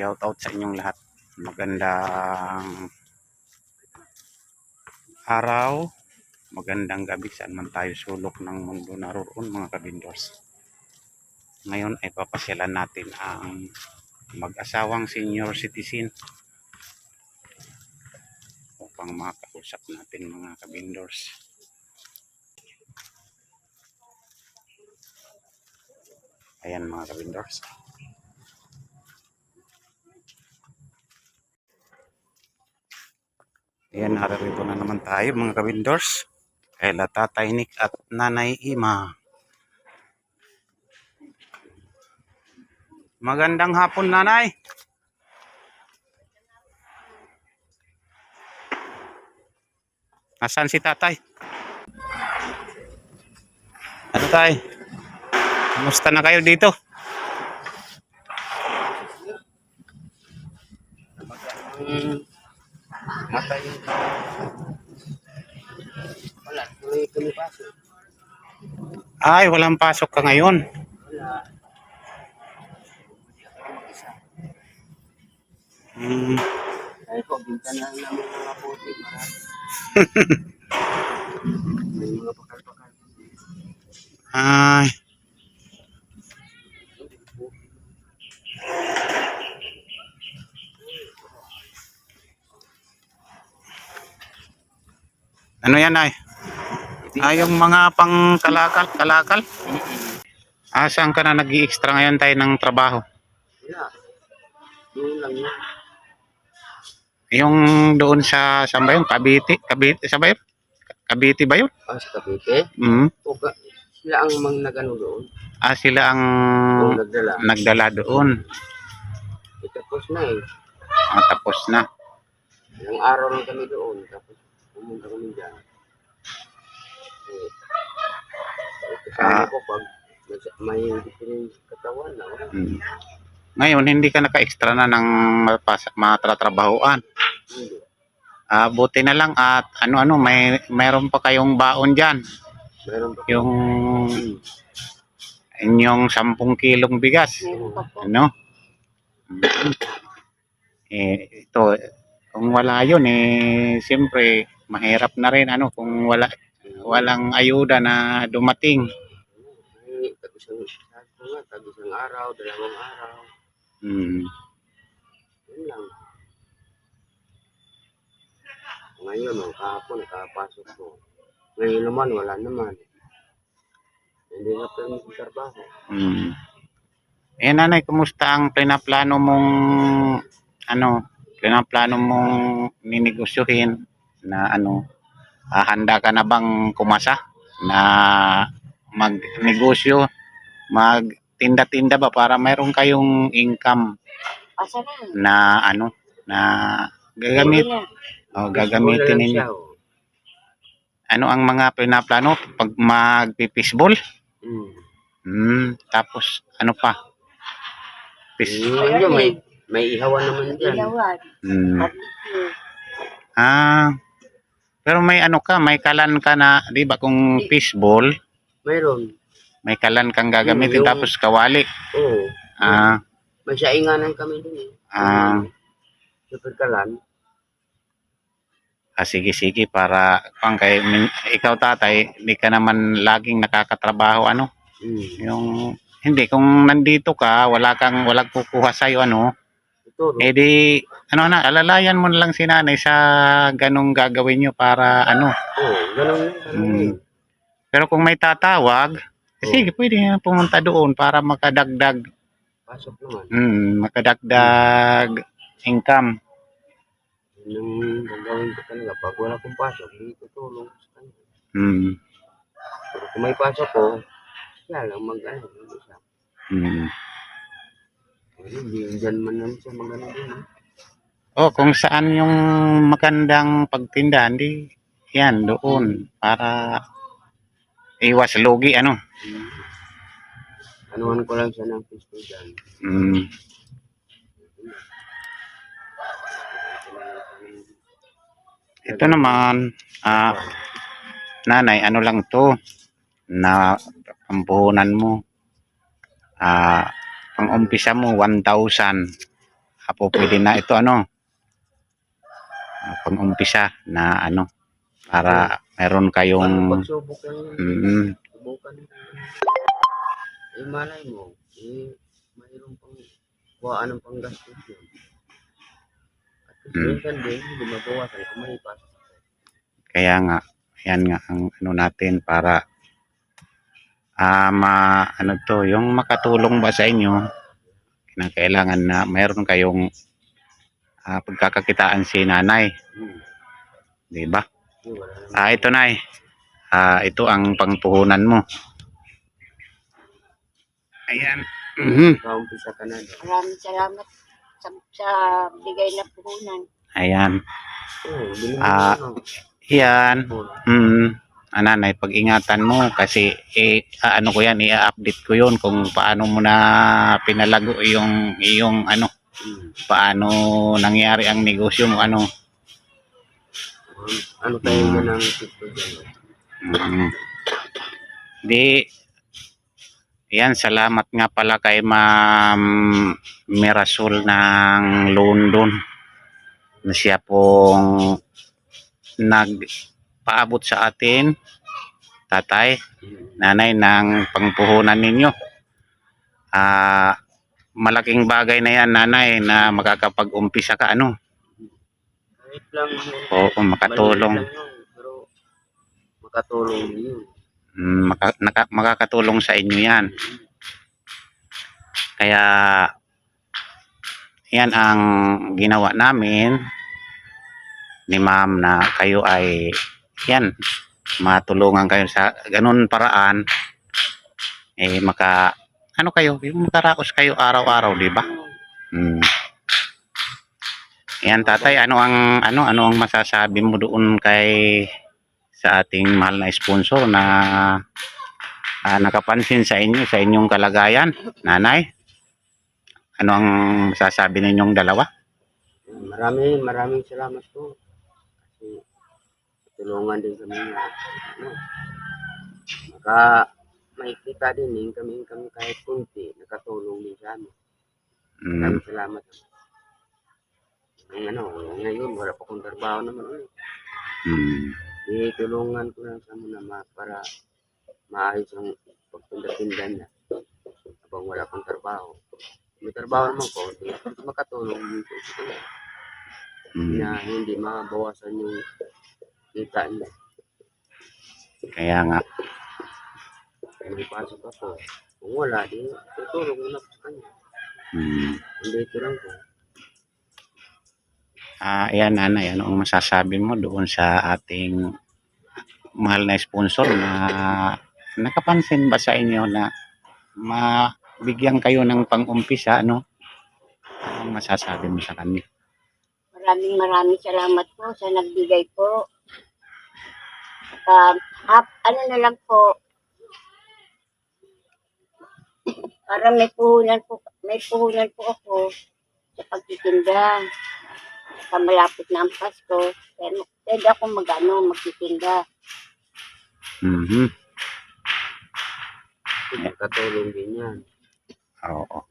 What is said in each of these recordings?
Shout out sa inyong lahat. Magandang araw, magandang gabi saan man tayo sulok ng mundo naroon mga kabindors. Ngayon ay papasyalan natin ang mag-asawang senior citizen upang makausap natin mga kabindors. Ayan mga kabindors. Ayan, narito na naman tayo mga kabindors. Kaila Tatay Nick at Nanay Ima. Magandang hapon, Nanay. Nasaan si Tatay? Ano tay? Kamusta na kayo dito? Ay, walang pasok ka ngayon. Hmm. Ay ko, binta na lang namin mga puti. Marami. May mga pakal-pakal. Ay. Ano yan ay? Ah, yung mga pang kalakal, kalakal. Ah, saan ka na nag extra ngayon tayo ng trabaho? Wala. Doon lang yun. Yung doon sa, saan ba yun? Cavite? Cavite, saan ba yun? Cavite ba yun? Ah, sa Cavite. Hmm. O, ka- sila ang mang nagano doon. Ah, sila ang nagdala. nagdala doon. Eh, tapos na eh. Ah, tapos na. Ilang araw lang kami doon. Tapos pumunta kami dyan. Ah. ko pag may katawan na. Hmm. Ngayon, hindi ka naka-extra na ng matratrabahoan. Hindi. Ah, buti na lang at ano-ano, may mayroon pa kayong baon diyan. Meron pa. Yung Hmm. inyong 10 kilong bigas. Meron. Ano? Mm. Eh, ito, kung wala yun, eh, siyempre, mahirap na rin, ano, kung wala, walang ayuda na dumating. Ay, tag isang, sabi nga, araw, dalawang araw. Hmm. Yun lang. Ngayon, oh, kahapon, nakapasok ko. Ngayon naman, wala naman. Hindi na pwede magtrabaho. Hmm. Eh, nanay, kumusta ang plano mong, ano, plano mong ninegosyohin na, ano, ah, handa ka na bang kumasa na magnegosyo, magtinda-tinda ba para mayroon kayong income Asa na? na, ano, na gagamit, na. oh, gagamitin ninyo. oh. Ano ang mga pinaplano pag magpipisbol? Hmm. Hmm, tapos, ano pa? Yung ano, may, may ihawan naman dyan. Ilawan. hmm. Barbecue. Ah, pero may ano ka, may kalan ka na, di ba kung fishball, Mayroon. may kalan kang gagamitin Yung- tapos kawali. Oo. Ah, May sainganan kami dun eh. Ah. Super kalan. ah sige sige para pang kay min- ikaw tatay, di ka naman laging nakakatrabaho ano, Hmm. yung hindi kung nandito ka, wala kang walang kukuha sa ano? Eh di ano na, alalayan mo na lang si nanay sa ganong gagawin nyo para ano. Oo, ganun Hmm. din. Pero kung may tatawag, eh, Oo. sige, pwede nga pumunta doon para makadagdag Pasok naman. Mm, makadagdag income. Yun ang gagawin ko talaga. Pag wala akong pasok, hindi ko tulong sa kanya. Mm, Pero kung may pasok ko, siya lang mag-ano. Siya. mm. Hindi, dyan man lang siya mag-ano din. eh. Oh, kung saan yung magandang pagtinda, hindi yan doon para iwas lugi ano. Hmm. Anuhan ko lang siya ng pisto dyan. Mm. Ito naman, ah, nanay, ano lang to na pampuhunan mo. Ah, pang umpisa mo 1,000 apo pwede na ito ano ah, pang-umpisa na ano para meron kayong mm, Subukan mo. Eh, malay mo. Eh, mayroon pang kuhaan ng panggastos yun. At Hmm. mm. minsan din, hindi mabawasan kung may pasok. kaya nga yan nga ang ano natin para ah ma, ano to yung makatulong ba sa inyo kinakailangan na meron kayong ah, pagkakakitaan si nanay Hmm. di ba ah ito nay ah ito ang pangpuhunan mo ayan Mhm. Na doon. Maraming salamat sa, sa bigay na puhunan. ayan Ah. na, no? yan mm, ah, nanay pag-ingatan mo kasi eh, ano ko yan i-update ko yun kung paano mo na pinalago yung yung ano paano nangyari ang negosyo mo ano ano tayo Hmm. mo ng tito dyan? no? Mm. Di, yan, salamat nga pala kay Ma'am Mirasol ng London na siya pong nagpaabot sa atin, tatay, nanay, ng pangpuhunan ninyo. Ah, malaking bagay na yan, nanay, na makakapag-umpisa ka, ano, Kahit lang oo, makatulong. Maliit lang yun, pero makatulong yun. Mm, maka, naka, makakatulong sa inyo yan. Kaya yan ang ginawa namin ni ma'am na kayo ay yan. Matulungan kayo sa ganun paraan. Eh maka ano kayo? Yung makaraos kayo araw-araw di ba? Hmm. yan tatay ano ang ano ano ang masasabi mo doon kay sa ating mahal na sponsor na ah, nakapansin sa inyo sa inyong kalagayan nanay? Ano ang masasabi ninyong dalawa? Maraming, maraming salamat po. Tulungan din kami na, ano, maka, makikita din din kami, kami kahit kunti, nakatulong din sa amin. mm. Maraming salamat. Ang ano, ngayon, wala pa akong trabaho naman ulit. Mm. Di tulungan ko lang sa mga ma para maayos ang pagtinda-tinda niya. Habang wala pang trabaho. May trabaho naman ko, di makatulong dito sa kanya. Mm. na hindi mabawasan yung kita niya. kaya nga may pasok ako. Kung wala, di tutulong na sa kanya. mm. Hindi ito lang ko. Ah, ayan nanay, ano ang masasabi mo doon sa ating mahal na sponsor na nakapansin ba sa inyo na mabigyan kayo ng pang-umpisa, ano? Ano ang masasabi mo sa kanya? Maraming maraming salamat po sa nagbigay po. Um, hap, ano na lang po, para may puhunan po, may puhunan po ako sa pagtitinda. Sa malapit na ang Pasko, kaya pwede ako mag-ano, magtitinda. Mhm. Makatulong din yan. Oo.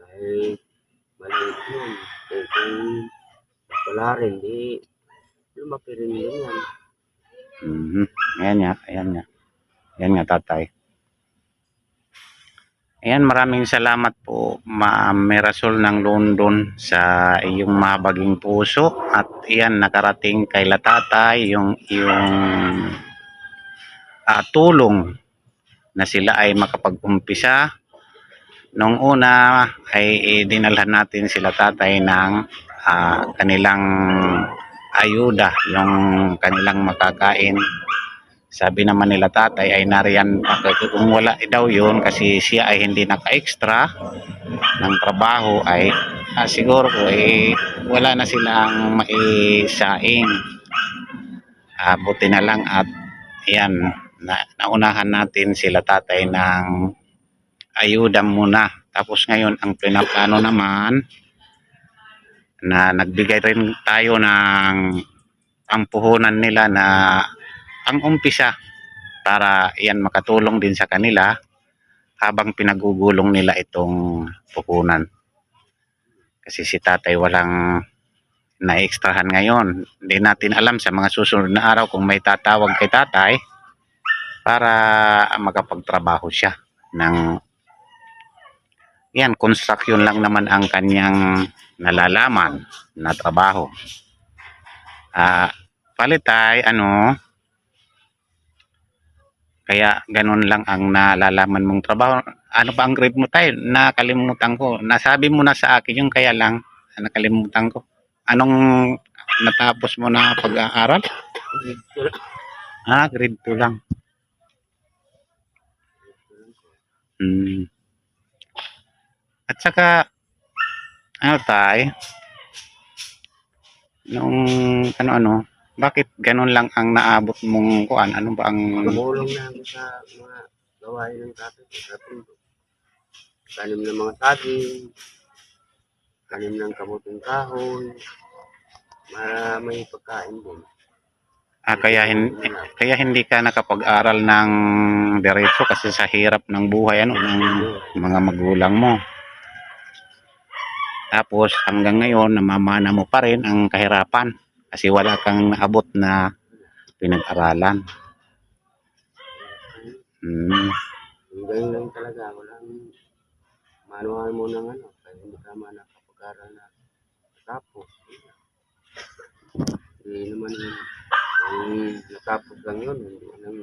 Kahit maliit yun. Kung, kung wala rin, di lumaki rin din yan. Mhm. Ayan nga, ayan nga. Ayan nga, tatay. Ayan, maraming salamat po, Ma'am Mirasol ng London sa iyong mabaging puso at iyan nakarating kay Latatay yung yung ah, tulong na sila ay makapag-umpisa. Noong una ay dinalhan natin sila tatay ng ah, kanilang ayuda, yung kanilang makakain. Sabi naman nila tatay ay nariyan kung wala daw yun kasi siya ay hindi naka-extra ng trabaho ay ah, siguro po eh, wala na silang maisaing. Ah, buti na lang at yan, na, naunahan natin sila tatay ng ayuda muna. Tapos ngayon ang pinaplano naman na nagbigay rin tayo ng pampuhunan nila na pang-umpisa para yan makatulong din sa kanila habang pinagugulong nila itong puhunan. Kasi si tatay walang na-extrahan ngayon. Hindi natin alam sa mga susunod na araw kung may tatawag kay tatay para makapagtrabaho siya ng yan, construction lang naman ang kanyang nalalaman na trabaho. Ah, palitay, ano, kaya ganun lang ang nalalaman mong trabaho. Ano ba ang grade mo tayo? Nakalimutan ko. Nasabi mo na sa akin yung kaya lang. Nakalimutan ko. Anong natapos mo na pag-aaral? Ah, grade 2 lang. Hmm. At saka, ano tay, nung ano-ano, bakit ganun lang ang naabot mong kuan? Ano ba ang... Tumulong na ako sa mga gawain ng tatay ko sa pundo. Tanim ng mga saging, tanim ng kamuting kahoy, para may pagkain din. Ah, kaya, hin- kaya hindi ka nakapag-aral ng diretso kasi sa hirap ng buhay ano, ng mga magulang mo. Tapos hanggang ngayon, namamana mo pa rin ang kahirapan kasi wala kang naabot na pinag-aralan. Hmm. Ganyan lang talaga, walang manuhan mo ng ano, kaya hindi ka man nakapag-aral na tapos. Hindi naman. Kung natapos lang yun, hindi lang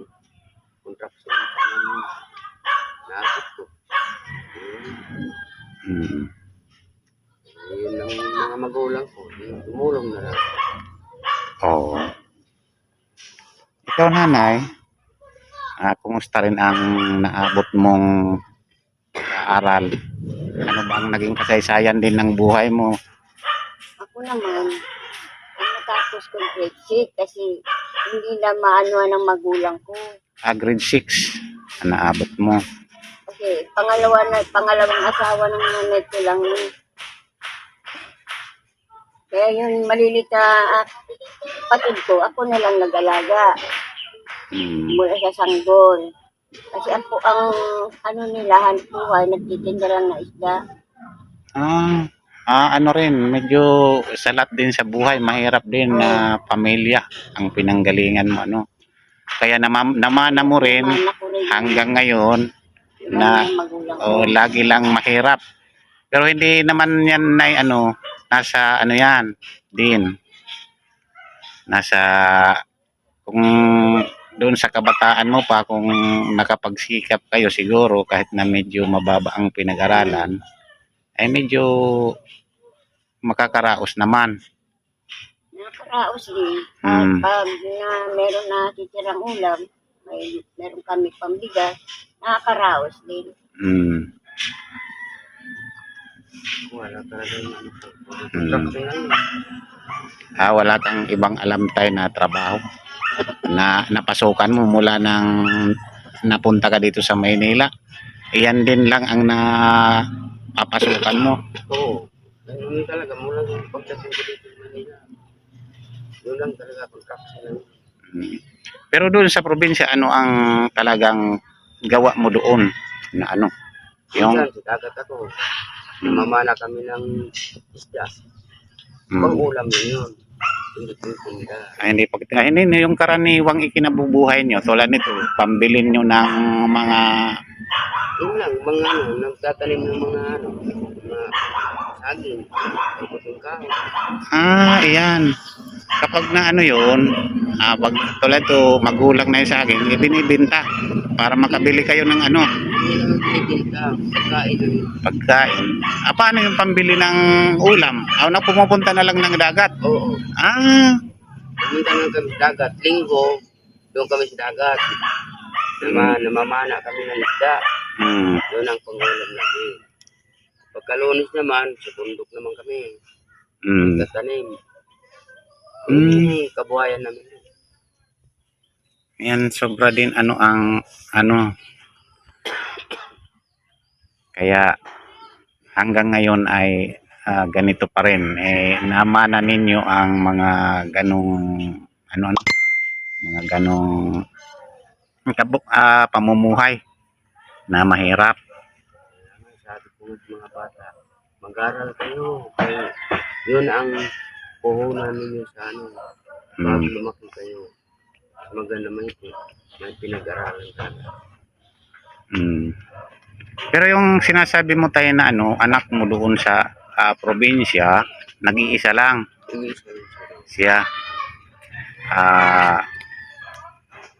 contraction pa naman naabot ko. Hmm. yun ang mga magulang ko, yung tumulong na lang. Oo. Ikaw nanay, ah, kumusta rin ang naabot mong pag-aaral? Ano ba ang naging kasaysayan din ng buhay mo? Ako naman, ang natapos ko grade 6 kasi hindi na maano ng magulang ko. Ah, grade 6 ang naabot mo. Kasi pangalawa na, pangalawang asawa ng nanay ko lang yun. Kaya yun, malilit na ah, patid ko, ako na lang nag-alaga Hmm. mula sa sanggol. Kasi ako ang ano nila, hanap buhay, nagtitinda lang na isda. Ah, ah, ano rin, medyo salat din sa buhay, mahirap din na pamilya ang pinanggalingan mo, ano. Kaya nama, namana mo rin Anak ko rin hanggang ngayon na ng magulang ko. o lagi lang mahirap. Pero hindi naman yan na ano, nasa ano yan din. Nasa kung doon sa kabataan mo pa kung nakapagsikap kayo siguro kahit na medyo mababa ang pinag-aralan ay medyo makakaraos naman. Nakakaraos din. At Mm. pag na meron na titirang ulam, may meron kami pambigas, nakakaraos din. Mm. Wala talaga yung ano. Hmm. Yun. Ah, wala kang ibang alam tayo na trabaho na napasukan mo mula nang napunta ka dito sa Maynila. Iyan din lang ang napapasukan mo. Oo. Ganun talaga, mula yung pagdating ko dito sa Manila. Yun lang talaga, construction lang. Mm. Pero doon sa probinsya, ano ang talagang gawa mo doon na ano? Yung, sa dagat ako. Namamana kami ng isda. mm, Pang-ulam yun yun. Hindi tinda. ay, hindi, pag, ay, hindi, hindi, yung karaniwang ikinabubuhay nyo, tulad nito, pambilin nyo ng mga, Yun lang, mga ano, nagtatanim ng mga ano, mga saging, pagputing kahoy. ah, iyan. Kapag na ano yun, ah, pag tulad to, magulang na yung saging, ibinibinta para makabili kayo ng ano, naman pagkain yun. pagkain. Ah, paano yung pambili ng ulam? Ah, na pumupunta na lang ng dagat. Oo. Ah, Pumunta lang kami sa dagat. Linggo, doon kami sa dagat. Nama, namamana kami ng isda. hmm, Doon ang pangulam namin. Pagkalunis naman, sa bundok naman kami. hmm. Tatanim. Mm. Kabuhayan namin. Yan, sobra din ano ang ano. Kaya hanggang ngayon ay ah, ganito pa rin. Eh, namana ninyo ang mga ganong ano, ano mga ganong kabuk, ah, pamumuhay na mahirap. Sa mga bata, mag-aral kayo. Kaya Yun ang puhunan ninyo sa ano. Bago Mm. lumaki kayo. Maganda may ito. May pinag-aralan ka. Mm. Pero yung sinasabi mo tayo na ano, anak mo doon sa ah, probinsya, nag-iisa lang Hindi sa siya. Ah,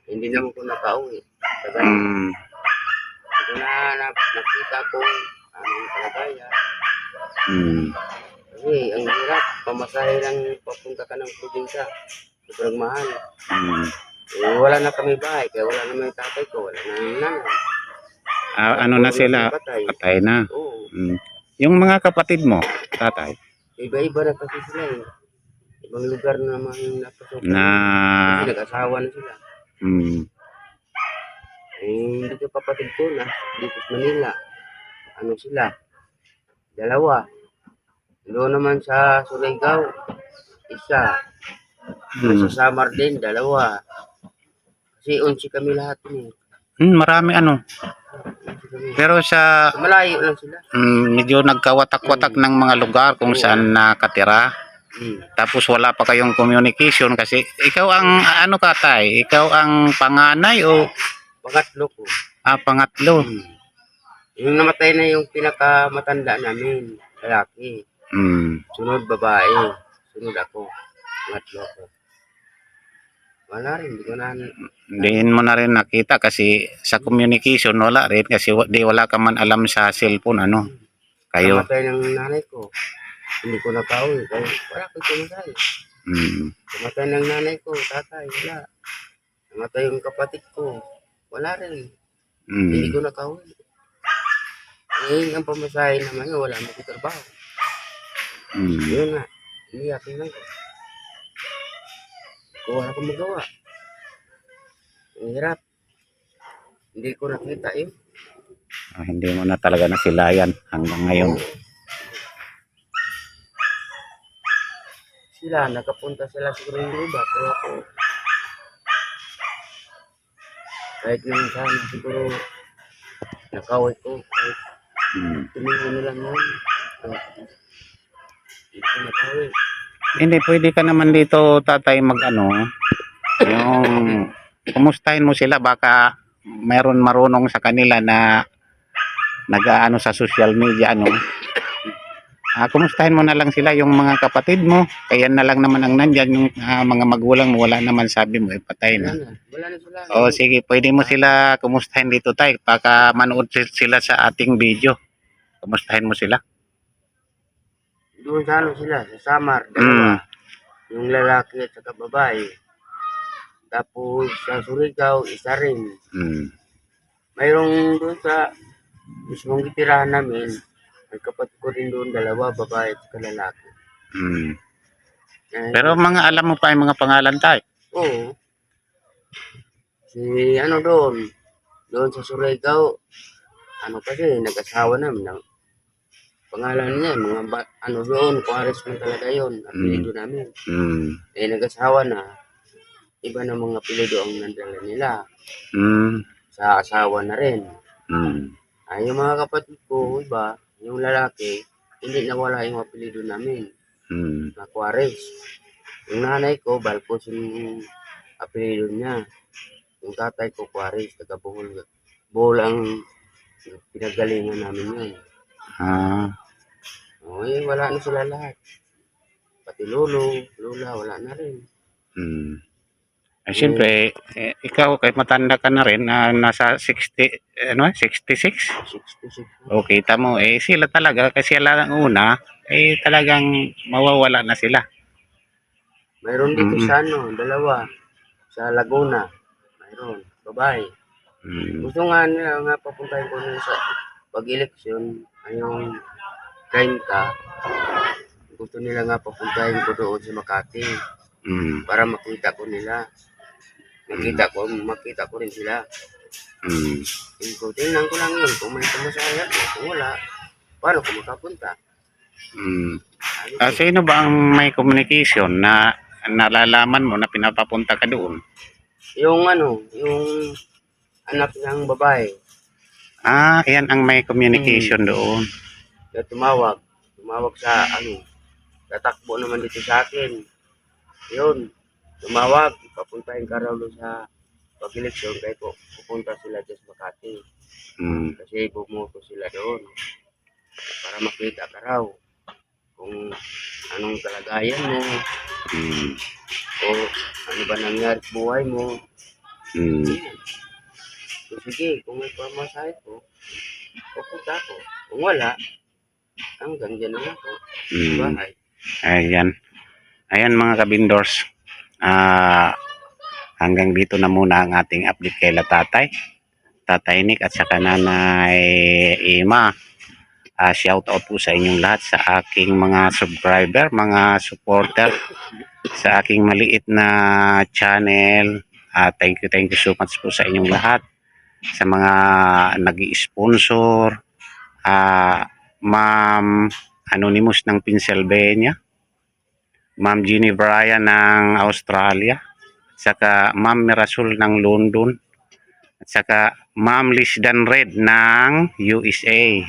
Hindi naman ko nakauwi. Kaya mm, ito na, na nakita ko anong kalagayan. mm, Kasi ang hirap, pamasahe lang papunta ka ng probinsya. Sobrang mahal. mm. Eh, wala na kami bahay, kaya wala na may tatay ko, wala na yung nanay. Ah, ano na sila? Patay. Patay na. Oo. Mm. Yung mga kapatid mo, tatay, Iba-iba na kasi sila eh. Ibang lugar na naman yung napasok. na Kasi nag-asawa na sila. mm, Eh, hindi ko kapatid ko na dito sa Manila. Ano sila? Dalawa. Doon naman sa Surigao, isa. mm, Sa Samar din, dalawa. Kasi unsi kami lahat eh. mm, marami ano. Pero sa malayo lang sila. mm, medyo nagkawatak-watak ng mga lugar kung saan nakatira. Hmm. Tapos wala pa kayong communication kasi ikaw ang ano ka tay, ikaw ang panganay o Pangatlo ko. ah, pangatlo. Hmm. Yung namatay na yung pinakamatanda namin, lalaki. Mm. Sunod babae. Sunod ako. Pangatlo ko. Wala rin, hindi ko na... Diin mo na rin nakita kasi sa communication wala rin kasi di wala ka man alam sa cellphone ano. Kayo. Namatay ng nanay ko. Hindi ko nakauwi. Kaya wala ko kumatay. Mm. Namatay ng nanay ko, tatay, wala. Namatay yung kapatid ko. Wala rin. Hindi Mm. ko nakauwi. Eh, ang pamasahe naman wala mo trabaho. Mm. Yun nga, iniyakin lang ko. Kung wala akong magawa. Ang hirap. Hindi ko nakita yun. Ah, hindi mo na talaga nasilayan hanggang ngayon. Sila, nakapunta sila siguro yung iba, pero ako, kahit naman sana siguro, nakaway ko, kahit Mm. tumingin na lang yun. Hindi pwede ka naman dito tatay mag ano yung kumustahin mo sila baka mayroon marunong sa kanila na nag-aano sa social media ano Ah, kumustahin mo na lang sila yung mga kapatid mo. Kaya na lang naman ang nandyan yung ah, mga magulang mo. Wala naman sabi mo, eh, patay na. wala na sila. O sige, pwede mo sila kumustahin dito tay. Baka manood si- sila sa ating video. Kumustahin mo sila. Doon sa ano sila, sa Samar, Mm. dalawa. Yung lalaki at saka babae. Tapos sa Surigao, isa rin. Mm. Mayroong doon sa mismong tirahan namin, may kapatid ko rin doon, dalawa, babae at saka lalaki. Mm. Eh, Pero mga alam mo pa yung mga pangalan tay. Oo. Si ano doon, doon sa Surigao, ano kasi, nag-asawa namin. Ng, pangalan niya, mga ba, ano doon, Juarez man talaga yun, apelido namin. Mm. Eh, nag-asawa na, iba na mga apelido ang nandala nila. Mm. Sa asawa na rin. Mm. Ay, yung mga kapatid ko, iba, yung lalaki, hindi nawala yung apelido namin, Mm. na Juarez. Yung nanay ko, Balcos yung apelido niya. Yung tatay ko, Juarez, taga Bohol. Bohol ang pinagalingan namin yun. Ah. Eh, wala na sila lahat. Pati lolo, lola, wala na rin. Mm. Eh, siyempre, eh, ikaw kahit matanda ka na rin, na nasa 60, ano, 66? 66 na. O kita mo, eh sila talaga, kasi sila ang una, eh talagang mawawala na sila. Mayroon dito Mm. sa ano, dalawa. Sa Laguna. Mayroon, babae. Mm. Gusto nga nila nga papuntahin ko nun sa pag-eleksyon, ayong 30. Gusto nila nga papuntahin ko doon sa Makati Mm. para makita ko nila. Makita ko, makita ko rin sila. Mm. Ko, tingnan ko lang yun. Kung may pumasaya kung wala, paano ko makapunta? Mm. Ah, sino ba ang may communication na nalalaman mo na pinapapunta ka doon? yung ano, yung anak ng babae, Ah, yan ang may communication doon. na tumawag, tumawag sa ano, tatakbo naman dito sa akin. Yun, tumawag, papuntahin ka raw doon sa pag-eleksyon kaya po pupunta sila dyan sa Makati. Mm. Kasi bumoto sila doon para makita ka raw kung anong kalagayan mo Mm. o ano ba nangyari buhay mo. Mm. So, sige, kung may pamasahe ko, pupunta ako. Kung wala, hanggang dyan lang ako. Mm. bahay. Ayan. Ayan mga kabindors. Ah, hanggang dito na muna ang ating update kay Tatay. Tatay Nick at saka Nanay Ima. Ah, shout out po sa inyong lahat sa aking mga subscriber, mga supporter sa aking maliit na channel. Ah, thank you, thank you so much po sa inyong lahat. Sa mga nag sponsor ah, Ma'am Anonymous ng Pennsylvania, Ma'am Jeannie Bryan ng Australia, saka Ma'am Mirasol ng London, at saka Ma'am Lisdan Red ng USA.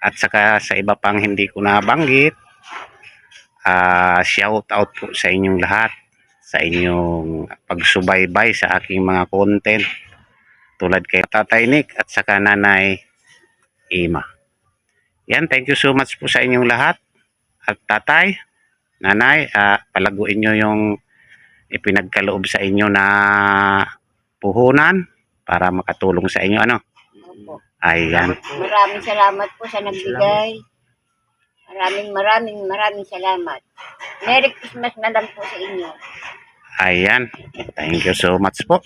At saka sa iba pang hindi ko nabanggit, ah shout out po sa inyong lahat sa inyong pagsubaybay sa aking mga content tulad kay Tatay Nick at saka Nanay Ima. Yan, thank you so much po sa inyong lahat. At tatay, nanay, ah, palaguin nyo yung ipinagkaloob sa inyo na puhunan para makatulong sa inyo. Ano? Opo. Ayan. Maraming salamat po sa nagbigay. Maraming maraming maraming salamat. Merry Christmas na lang po sa inyo. Ayan. Thank you so much po.